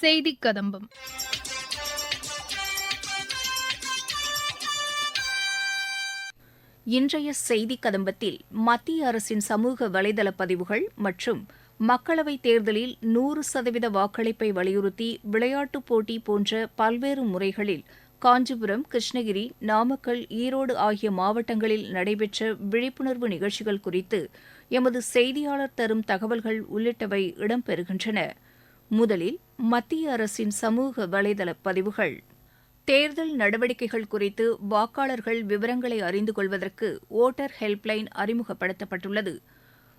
செய்தி கதம்பம். இன்றைய செய்தி கதம்பத்தில் மத்திய அரசின் சமூக வலைதள பதிவுகள் மற்றும் மக்களவைத் தேர்தலில் நூறு சதவீத வாக்களிப்பை வலியுறுத்தி விளையாட்டுப் போட்டி போன்ற பல்வேறு முறைகளில் காஞ்சிபுரம் கிருஷ்ணகிரி நாமக்கல் ஈரோடு ஆகிய மாவட்டங்களில் நடைபெற்ற விழிப்புணர்வு நிகழ்ச்சிகள் குறித்து எமது செய்தியாளர் தரும் தகவல்கள் உள்ளிட்டவை இடம்பெறுகின்றன. முதலில் மத்திய அரசின் சமூக வலைதள பதிவுகள். தேர்தல் நடவடிக்கைகள் குறித்து வாக்காளர்கள் விவரங்களை அறிந்து கொள்வதற்கு ஓட்டர் ஹெல்ப்லைன் அறிமுகப்படுத்தப்பட்டுள்ளது.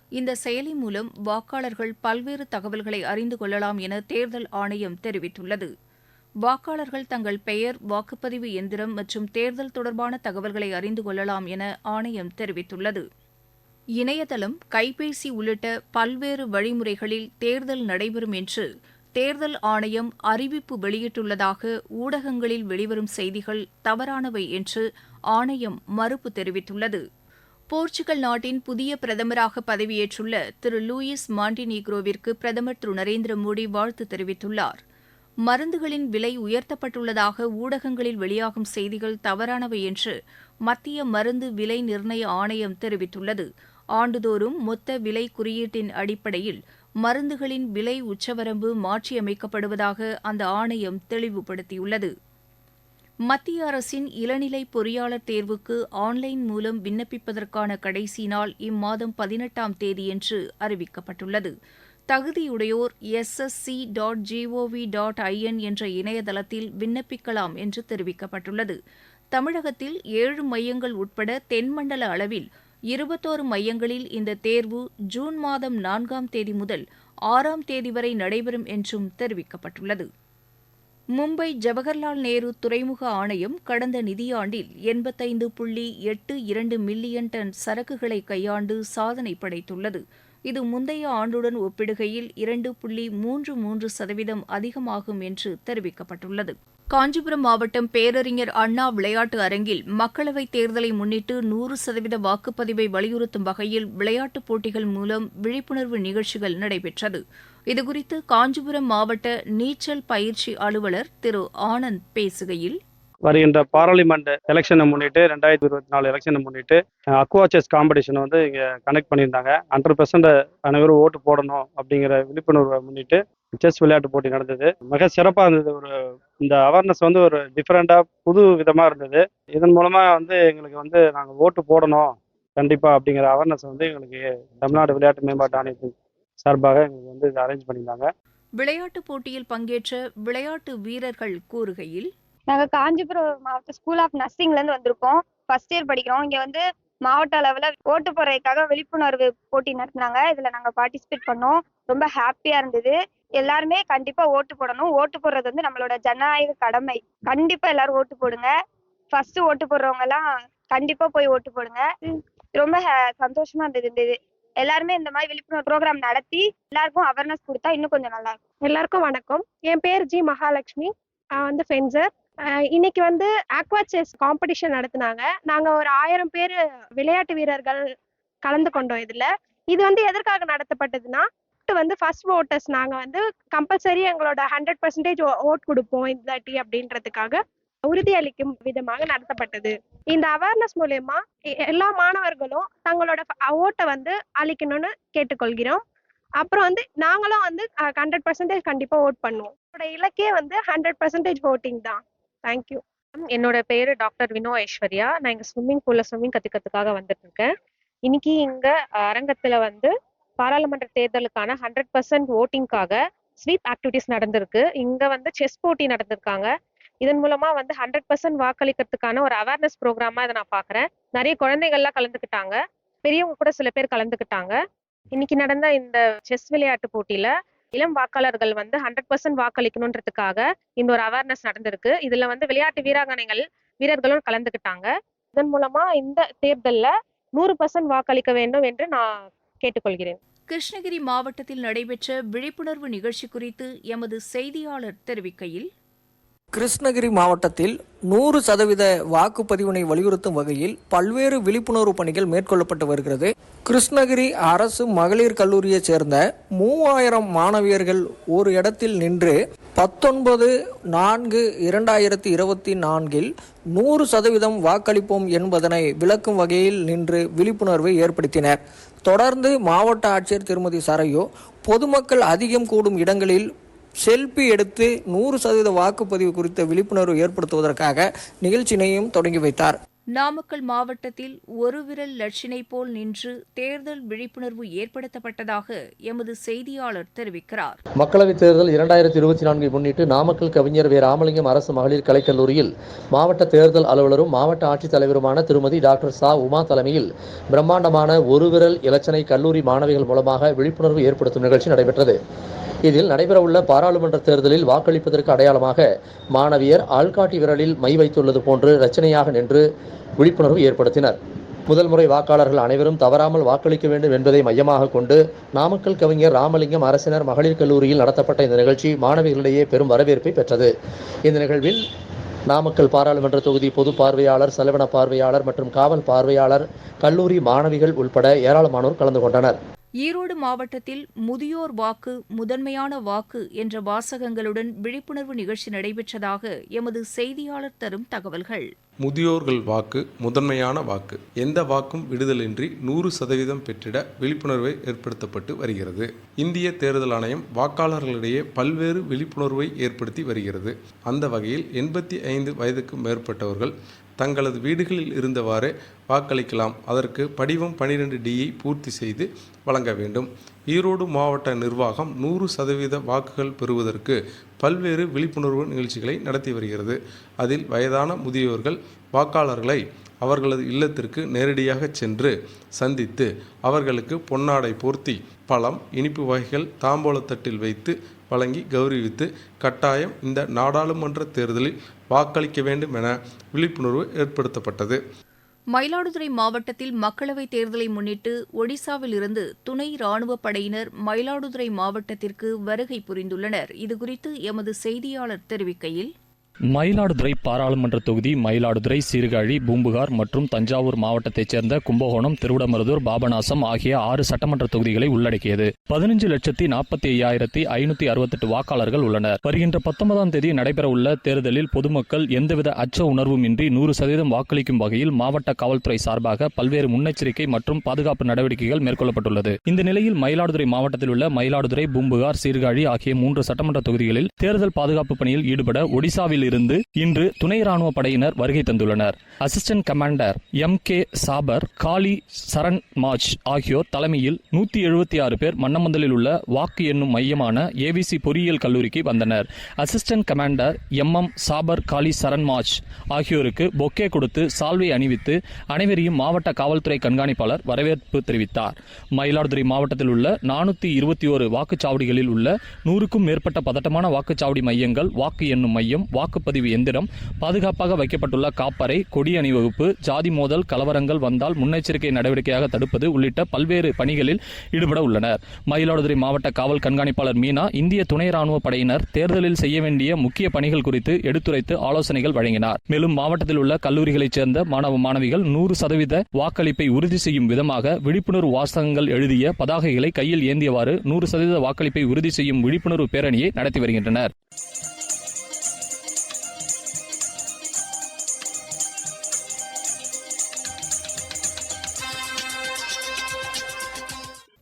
இந்த செயலி மூலம் வாக்காளர்கள் பல்வேறு தகவல்களை அறிந்து கொள்ளலாம் என தேர்தல் ஆணையம் தெரிவித்துள்ளது. வாக்காளர்கள் தங்கள் பெயர் வாக்குப்பதிவு எந்திரம் மற்றும் தேர்தல் தொடர்பான தகவல்களை அறிந்து கொள்ளலாம் என ஆணையம் தெரிவித்துள்ளது. இணையதளம் கைபேசி உள்ளிட்ட பல்வேறு வழிமுறைகளில் தேர்தல் நடைபெறும் என்று தேர்தல் ஆணையம் அறிவிப்பு வெளியிட்டுள்ளதாக ஊடகங்களில் வெளிவரும் செய்திகள் தவறானவை என்று ஆணையம் மறுப்பு தெரிவித்துள்ளது. போர்ச்சுகல் நாட்டின் புதிய பிரதமராக பதவியேற்றுள்ள திரு லூயிஸ் மாண்டினீக்ரோவிற்கு பிரதமர் திரு நரேந்திர மோடி வாழ்த்து தெரிவித்துள்ளார். மருந்துகளின் விலை உயர்த்தப்பட்டுள்ளதாக ஊடகங்களில் வெளியாகும் செய்திகள் தவறானவை என்று மத்திய மருந்து விலை நிர்ணய ஆணையம் தெரிவித்துள்ளது. ஆண்டுதோறும் மொத்த விலை குறியீட்டின் அடிப்படையில் மருந்துகளின் விலை உச்சவரம்பு மாற்றியமைக்கப்படுவதாக அந்த ஆணையம் தெளிவுபடுத்தியுள்ளது. மத்திய அரசின் இளநிலை பொறியாளர் தேர்வுக்கு ஆன்லைன் மூலம் விண்ணப்பிப்பதற்கான கடைசி நாள் இம்மாதம் பதினெட்டாம் தேதியன்று அறிவிக்கப்பட்டுள்ளது. தகுதியுடையோர் SSC dot GOV dot IN என்ற இணையதளத்தில் விண்ணப்பிக்கலாம் என்று தெரிவிக்கப்பட்டுள்ளது. தமிழகத்தில் ஏழு மையங்கள் உட்பட தென்மண்டல அளவில் இருபத்தோரு மையங்களில் இந்த தேர்வு ஜூன் மாதம் நான்காம் தேதி முதல் ஆறாம் தேதி வரை நடைபெறும் என்றும் தெரிவிக்கப்பட்டுள்ளது. மும்பை ஜவஹர்லால் நேரு துறைமுக ஆணையம் கடந்த நிதியாண்டில் எண்பத்தைந்து புள்ளி எட்டு இரண்டு மில்லியன் டன் சரக்குகளை கையாண்டு சாதனை படைத்துள்ளது. இது முந்தைய ஆண்டுடன் ஒப்பிடுகையில் இரண்டு புள்ளி மூன்று மூன்று சதவீதம் அதிகமாகும் என்று தெரிவிக்கப்பட்டுள்ளது. காஞ்சிபுரம் மாவட்டம் பேரறிஞர் அண்ணா விளையாட்டு அரங்கில் மக்களவைத் தேர்தலை முன்னிட்டு நூறு சதவீத வாக்குப்பதிவை வலியுறுத்தும் வகையில் விளையாட்டுப் போட்டிகள் மூலம் விழிப்புணர்வு நிகழ்ச்சிகள் நடைபெற்றது. இதுகுறித்து காஞ்சிபுரம் மாவட்ட நீச்சல் பயிற்சி அலுவலர் திரு ஆனந்த் பேசுகையில் வருகின்ற பாராளுமன்ற எலெக்ஷனை முன்னிட்டு ரெண்டாயிரத்தி இருபத்தி நாலு எலெக்ஷனை முன்னிட்டு அக்வா செஸ் காம்படிஷனை வந்து இங்கே கனெக்ட் பண்ணியிருந்தாங்க. ஹண்ட்ரட் பெர்சன்ட் அனைவரும் ஓட்டு போடணும் அப்படிங்கிற விழிப்புணர்வை முன்னிட்டு செஸ் விளையாட்டு போட்டி நடந்தது. மிக சிறப்பாக இருந்தது. ஒரு இந்த அவேர்னஸ் வந்து ஒரு டிஃப்ரெண்ட்டாக புது விதமாக இருந்தது. இதன் மூலமாக வந்து எங்களுக்கு வந்து நாங்கள் ஓட்டு போடணும். கண்டிப்பாக அப்படிங்கிற அவேர்னஸ் வந்து எங்களுக்கு தமிழ்நாடு விளையாட்டு மேம்பாட்டு ஆணையத்தின் சார்பாக எங்களுக்கு வந்து இதை அரேஞ்ச் பண்ணியிருந்தாங்க. விளையாட்டுப் போட்டியில் பங்கேற்ற விளையாட்டு வீரர்கள் கூறுகையில் நாங்க காஞ்சிபுரம் மாவட்ட ஸ்கூல் ஆஃப் நர்சிங்ல இருந்து வந்திருக்கோம். ஃபர்ஸ்ட் இயர் படிக்கிறோம். இங்க வந்து மாவட்ட அளவுல ஓட்டு போடுறதுக்காக விழிப்புணர்வு போட்டி நடத்தினாங்க. இதுல நாங்க பார்ட்டிசிபேட் பண்ணோம். ரொம்ப ஹாப்பியா இருந்தது. எல்லாருமே கண்டிப்பா ஓட்டு போடணும். ஓட்டு போடுறது வந்து நம்மளோட ஜனநாயக கடமை. கண்டிப்பா எல்லாரும் ஓட்டு போடுங்க. ஃபர்ஸ்ட் ஓட்டு போடுறவங்க எல்லாம் கண்டிப்பா போய் ஓட்டு போடுங்க. ரொம்ப சந்தோஷமா இருந்தது இந்த இது. எல்லாருமே இந்த மாதிரி விழிப்புணர்வு ப்ரோக்ராம் நடத்தி எல்லாருக்கும் அவேர்னஸ் கொடுத்தா இன்னும் கொஞ்சம் நல்லா இருக்கும். எல்லாருக்கும் வணக்கம். என் பேர் ஜி மகாலட்சுமி. நான் வந்து ஃபென்சர் இன்னைக்கு வந்து ஆக்வா செஸ் காம்படிஷன் நடத்தினாங்க. நாங்க ஒரு ஆயிரம் பேர் விளையாட்டு வீரர்கள் கலந்து கொண்டோம் இதுல. இது வந்து எதற்காக நடத்தப்பட்டதுன்னா வந்து ஃபர்ஸ்ட் ஓட்டர்ஸ் நாங்க வந்து கம்பல்சரி எங்களோட ஹண்ட்ரட் பர்சன்டேஜ் ஓட் கொடுப்போம் இந்தாட்டி அப்படின்றதுக்காக உறுதியளிக்கும் விதமாக நடத்தப்பட்டது. இந்த அவேர்னஸ் மூலயமா எல்லா மாணவர்களும் தங்களோட ஓட்டை வந்து அளிக்கணும்னு கேட்டுக்கொள்கிறோம். அப்புறம் வந்து நாங்களும் வந்து ஹண்ட்ரட் பர்சன்டேஜ் கண்டிப்பா ஓட் பண்ணுவோம். இலக்கே வந்து ஹண்ட்ரட் பர்சன்டேஜ் ஓட்டிங் தான். தேங்க்யூ என்னோட பேரு டாக்டர் வினோ ஐஸ்வர்யா. நான் இங்க ஸ்விம்மிங் பூல்ல ஸ்விம்மிங் கத்துக்கிறதுக்காக வந்துட்டு இருக்கேன் இன்னைக்கு இங்க அரங்கத்துல வந்து பாராளுமன்ற தேர்தலுக்கான ஹண்ட்ரட் பர்சன்ட் ஓட்டிங்காக ஸ்வீப் ஆக்டிவிட்டிஸ் நடந்திருக்கு. இங்க வந்து செஸ் போட்டி நடந்திருக்காங்க. இதன் மூலமா வந்து ஹண்ட்ரட் பர்சன்ட் வாக்களிக்கிறதுக்கான ஒரு அவேர்னஸ் ப்ரோக்ராமா இதை நான் பாக்குறேன். நிறைய குழந்தைகள்லாம் கலந்துக்கிட்டாங்க. பெரியவங்க கூட சில பேர் கலந்துக்கிட்டாங்க. இன்னைக்கு நடந்த இந்த செஸ் விளையாட்டு போட்டியில இளம் வாக்காளர்கள் வந்து ஹண்ட்ரட் பர்சன்ட் வாக்களிக்கணுன்றதுக்காக இந்த ஒரு அவேர்னஸ் நடந்திருக்கு. இதுல வந்து விளையாட்டு வீராங்கனைகள் வீரர்களும் கலந்துக்கிட்டாங்க. இதன் மூலமா இந்த தேர்தலில் நூறு பர்சன்ட் வாக்களிக்க வேண்டும் என்று நான் கேட்டுக்கொள்கிறேன். கிருஷ்ணகிரி மாவட்டத்தில் நடைபெற்ற விழிப்புணர்வு நிகழ்ச்சி குறித்து எமது செய்தியாளர் தெரிவிக்கையில் கிருஷ்ணகிரி மாவட்டத்தில் நூறு சதவீத வாக்குப்பதிவினை வலியுறுத்தும் வகையில் பல்வேறு விழிப்புணர்வு பணிகள் மேற்கொள்ளப்பட்டு வருகிறது. கிருஷ்ணகிரி அரசு மகளிர் கல்லூரியைச் சேர்ந்த மூவாயிரம் மாணவியர்கள் ஒரு இடத்தில் நின்று பத்தொன்பது நான்கு இரண்டாயிரத்தி இருபத்தி நான்கில் நூறு சதவீதம் வாக்களிப்போம் என்பதனை விளக்கும் வகையில் நின்று விழிப்புணர்வை ஏற்படுத்தினர். தொடர்ந்து மாவட்ட ஆட்சியர் திருமதி சரையோ பொதுமக்கள் அதிகம் கூடும் இடங்களில் செல்ஃபி எடுத்து நூறு சதவீத வாக்குப்பதிவு குறித்த விழிப்புணர்வு ஏற்படுத்துவதற்காக நிகழ்ச்சியினையும் தொடங்கி வைத்தார். நாமக்கல் மாவட்டத்தில் ஒரு விரல் லட்சினை போல் நின்று தேர்தல் விழிப்புணர்வு ஏற்படுத்தப்பட்டதாக எமது செய்தியாளர் தெரிவிக்கிறார். மக்களவைத் தேர்தல் இரண்டாயிரத்தி இருபத்தி நான்கை முன்னிட்டு நாமக்கல் கவிஞர் வே ராமலிங்கம் அரசு மகளிர் கலைக்கல்லூரியில் மாவட்ட தேர்தல் அலுவலரும் மாவட்ட ஆட்சித்தலைவருமான திருமதி டாக்டர் சா. உமா தலைமையில் பிரம்மாண்டமான ஒரு விரல் இலச்சனை கல்லூரி மாணவிகள் மூலமாக விழிப்புணர்வு ஏற்படுத்தும் நிகழ்ச்சி நடைபெற்றது. இதில் நடைபெறவுள்ள பாராளுமன்ற தேர்தலில் வாக்களிப்பதற்கு அடையாளமாக மாணவியர் ஆள்காட்டி விரலில் மை வைத்துள்ளது போன்று ரச்சனையாக நின்று விழிப்புணர்வு ஏற்படுத்தினர். முதல் முறை வாக்காளர்கள் அனைவரும் தவறாமல் வாக்களிக்க வேண்டும் என்பதை மையமாக கொண்டு நாமக்கல் கவிஞர் ராமலிங்கம் அரசினர் மகளிர் கல்லூரியில் நடத்தப்பட்ட இந்த நிகழ்ச்சி மாணவிகளிடையே பெரும் வரவேற்பை பெற்றது. இந்த நிகழ்வில் நாமக்கல் பாராளுமன்ற தொகுதி பொது பார்வையாளர் செலவின பார்வையாளர் மற்றும் காவல் பார்வையாளர் கல்லூரி மாணவிகள் உள்பட ஏராளமானோர் கலந்து கொண்டனர். ஈரோடு மாவட்டத்தில் முதியோர் வாக்கு முதன்மையான வாக்கு என்ற வாசகங்களுடன் விழிப்புணர்வு நிகழ்ச்சி நடைபெற்றதாக எமது செய்தியாளர் தரும் தகவல்கள். முதியோர்கள் வாக்கு முதன்மையான வாக்கு எந்த வாக்கும் விடுதலின்றி நூறு சதவீதம் பெற்றிட விழிப்புணர்வை ஏற்படுத்தப்பட்டு வருகிறது. இந்திய தேர்தல் ஆணையம் வாக்காளர்களிடையே பல்வேறு விழிப்புணர்வை ஏற்படுத்தி வருகிறது. அந்த வகையில் எண்பத்தி ஐந்து வயதுக்கு மேற்பட்டவர்கள் தங்களது வீடுகளில் இருந்தவாறே வாக்களிக்கலாம். அதற்கு படிவம் பனிரெண்டு டியை பூர்த்தி செய்து வழங்க வேண்டும். ஈரோடு மாவட்ட நிர்வாகம் நூறு சதவீத வாக்குகள் பெறுவதற்கு பல்வேறு விழிப்புணர்வு நிகழ்ச்சிகளை நடத்தி வருகிறது. அதில் வயதான முதியோர்கள் வாக்காளர்களை அவர்களது இல்லத்திற்கு நேரடியாக சென்று சந்தித்து அவர்களுக்கு பொன்னாடை போர்த்தி பழம் இனிப்பு வகைகள் தாம்பூலத்தட்டில் வைத்து வழங்கி கௌரவித்து கட்டாயம் இந்த நாடாளுமன்ற தேர்தலில் வாக்களிக்க வேண்டும் என விழிப்புணர்வு ஏற்படுத்தப்பட்டது. மயிலாடுதுறை மாவட்டத்தில் மக்களவைத் தேர்தலை முன்னிட்டு ஒடிசாவில் இருந்து துணை ராணுவப் படையினர் மயிலாடுதுறை மாவட்டத்திற்கு வருகை புரிந்துள்ளனர். இதுகுறித்து எமது செய்தியாளர் தெரிவிக்கையில் மயிலாடுதுறை பாராளுமன்ற தொகுதி மயிலாடுதுறை சீர்காழி பூம்புகார் மற்றும் தஞ்சாவூர் மாவட்டத்தைச் சேர்ந்த கும்பகோணம் திருவிடமருதூர் பாபநாசம் ஆகிய ஆறு சட்டமன்ற தொகுதிகளை உள்ளடக்கியது. பதினஞ்சு லட்சத்தி நாற்பத்தி ஐயாயிரத்தி ஐநூத்தி அறுபத்தெட்டு வாக்காளர்கள் உள்ளனர். வருகின்ற பத்தொன்பதாம் தேதி நடைபெறவுள்ள தேர்தலில் பொதுமக்கள் எந்தவித அச்ச உணர்வும் இன்றி நூறு சதவீதம் வாக்களிக்கும் வகையில் மாவட்ட காவல்துறை சார்பாக பல்வேறு முன்னெச்சரிக்கை மற்றும் பாதுகாப்பு நடவடிக்கைகள் மேற்கொள்ளப்பட்டுள்ளது. இந்த நிலையில் மயிலாடுதுறை மாவட்டத்தில் உள்ள மயிலாடுதுறை பூம்புகார் சீர்காழி ஆகிய மூன்று சட்டமன்ற தொகுதிகளில் தேர்தல் பாதுகாப்பு பணியில் ஈடுபட ஒடிசாவில் இருந்து இன்று துணை ராணுவ படையினர் வருகை தந்துள்ளனர். Assistant commander M K Sabar Kali Charan Maj ஆகியோர் தலைமையில் நூத்தி எழுபத்தி ஆறு பேர் மன்னமந்தலில் உள்ள வாக்கு எண்ணும் மையமான ஏவிசி பொறியியல் கல்லூரிக்கு வந்தனர். Assistant commander M M Sabar Kali Charan Maj ஆகியோருக்கு பொக்கே கொடுத்து சால்வை அணிவித்து அனைவரையும் மாவட்ட காவல்துறை கண்காணிப்பாளர் வரவேற்பு தெரிவித்தார். மயிலாடுதுறை மாவட்டத்தில் உள்ள நானூத்தி இருபத்தி ஒரு வாக்குச்சாவடிகளில் உள்ள நூறுக்கும் மேற்பட்ட பதட்டமான வாக்குச்சாவடி மையங்கள் வாக்கு எண்ணும் மையம் வாக்கு வாக்குப்பதிவு எந்திரம் பாதுகாப்பாக வைக்கப்பட்டுள்ள காப்பறை கொடி அணிவகுப்பு ஜாதி மோதல் கலவரங்கள் வந்தால் முன்னெச்சரிக்கை நடவடிக்கையாக தடுப்பது உள்ளிட்ட பல்வேறு பணிகளில் ஈடுபட உள்ளனர். மயிலாடுதுறை மாவட்ட காவல் கண்காணிப்பாளர் மீனா இந்திய துணை ராணுவ படையினர் தேர்தலில் செய்ய வேண்டிய முக்கிய பணிகள் குறித்து எடுத்துரைத்து ஆலோசனைகள் வழங்கினார். மேலும் மாவட்டத்தில் உள்ள கல்லூரிகளைச் சேர்ந்த மாணவ மாணவிகள் நூறு சதவீத வாக்களிப்பை உறுதி செய்யும் விதமாக விழிப்புணர்வு வாசகங்கள் எழுதிய பதாகைகளை கையில் ஏந்தியவாறு நூறு சதவீத வாக்களிப்பை உறுதி செய்யும் விழிப்புணர்வு பேரணியை நடத்தி வருகின்றனர்.